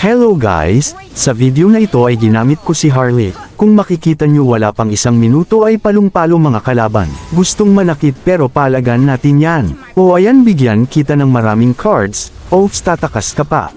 Hello guys! Sa video na ito ay ginamit ko si Harley. Kung makikita nyo wala pang isang minuto ay palong-palo mga kalaban. Gustong manakit pero palagan natin yan. O ayan bigyan kita ng maraming cards, o tatakas ka pa.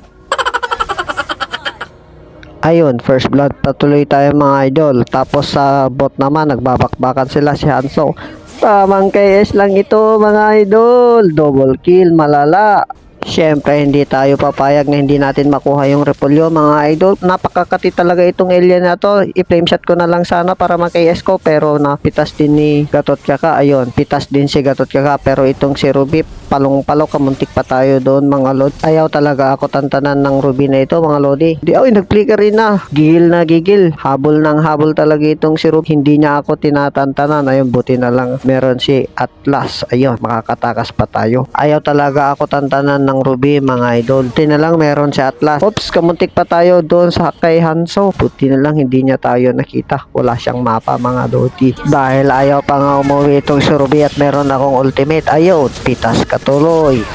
Ayun, first blood patuloy tayo mga idol. Tapos sa bot naman, nagbabakbakan sila si Hanso. Tamang KS lang ito mga idol. Double kill, malala. Siyempre, hindi tayo papayag na hindi natin makuha yung repolyo mga idol. Napakakati talaga itong alien na to. I-flame shot ko na lang sana para ma-KS ko. Pero napitas din ni Gatot Kaka. Ayun, pitas din si Gatot Kaka. Pero itong si Ruby, palong-palo, kamuntik pa tayo doon mga lord. Ayaw talaga ako tantanan ng Ruby na ito mga lodi. Di, ay, nag-flicker rin na. Gigil na gigil. Habol ng habol talaga itong si Ruby. Hindi niya ako tinatantanan. Ayun, buti na lang meron si Atlas. Ayun, makakatakas pa tayo. Ayaw talaga ako tantanan ng Ruby mga idol. Buti na lang meron si Atlas. Oops, kamuntik pa tayo doon sa kay Hanso. Buti na lang hindi niya tayo nakita. Wala siyang mapa mga lodi. Dahil ayaw pa nga umuwi itong si Ruby at meron akong ultimate. Ayaw, pitas ka tuloy.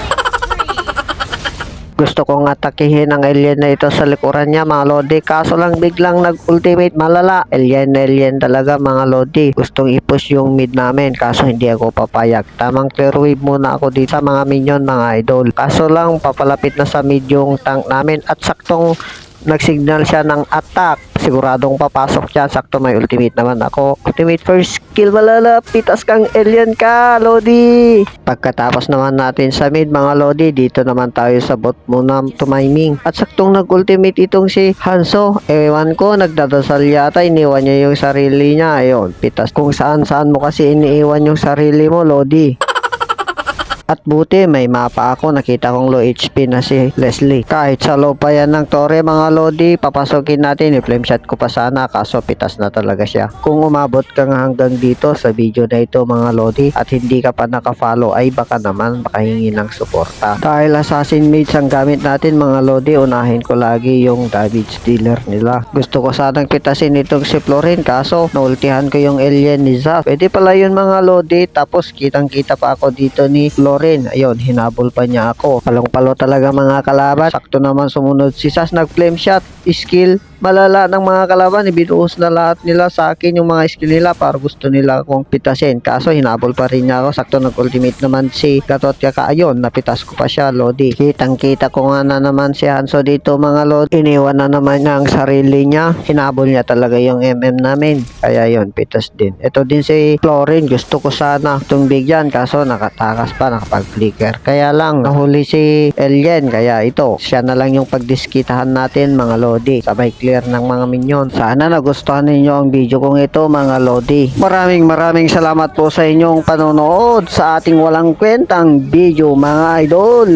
Gusto kong atakihin ang alien na ito sa likuran niya mga lodi. Kaso lang biglang nag-ultimate malala. Alien na alien talaga mga lodi. Gustong i-push yung mid namin. Kaso hindi ako papayag. Tamang clear wave muna ako dito sa mga minion mga idol. Kaso lang papalapit na sa mid yung tank namin. At saktong nagsignal siya ng attack. Siguradong papasok siya. Sakto may ultimate naman ako. Ultimate first skill malala. Pitas kang alien ka, Lodi. Pagkatapos naman natin sa mid mga Lodi, dito naman tayo sa bot muna tumiming. At saktong nag-ultimate itong si Hanso. Ewan ko, nagdadasal yata. Iniwan niya yung sarili niya. Ayun, pitas. Kung saan saan mo kasi iniiwan yung sarili mo, Lodi. At buti may mapa ako nakita kong low HP na si Leslie. Kahit sa low pa yan ng tore mga lodi, papasokin natin. I-flame shot ko pa sana kaso pitas na talaga siya. Kung umabot ka nga hanggang dito sa video na ito mga lodi at hindi ka pa nakafollow ay baka naman makahingi ng suporta. Dahil assassin mates ang gamit natin mga lodi, unahin ko lagi yung damage dealer nila. Gusto ko sanang pitasin itong si Florin kaso naultihan ko yung alien ni Zaf. Pwede pala yun mga lodi tapos kitang kita pa ako dito ni Florin. Ayun, hinabol pa niya ako. Palong-palo talaga mga kalaban. Sakto naman sumunod si Sas nag-flame shot. Skill. Malala ng mga kalaban. Ibinuhos na lahat nila sa akin yung mga skill nila para gusto nila akong pitasin. Kaso hinabol pa rin niya ako. Sakto nag-ultimate naman si Gatot Kaka. Ayun, napitas ko pa siya, Lodi. Kitang-kita ko nga na naman si Hanso dito mga Lodi. Iniwan na naman niya ang sarili niya. Hinabol niya talaga yung MM namin. Kaya yun, pitas din. Ito din si Florin. Gusto ko sana itong bigyan. Kaso nakatakas pa, nakapag-flicker. Kaya lang, nahuli si Alien. Kaya ito, siya na lang yung pagdiskitahan natin mga Lodi. Sabay clear ng mga minion. Sana nagustuhan ninyo ang video kong ito mga Lodi. Maraming maraming salamat po sa inyong panonood sa ating walang kwentang video mga idol.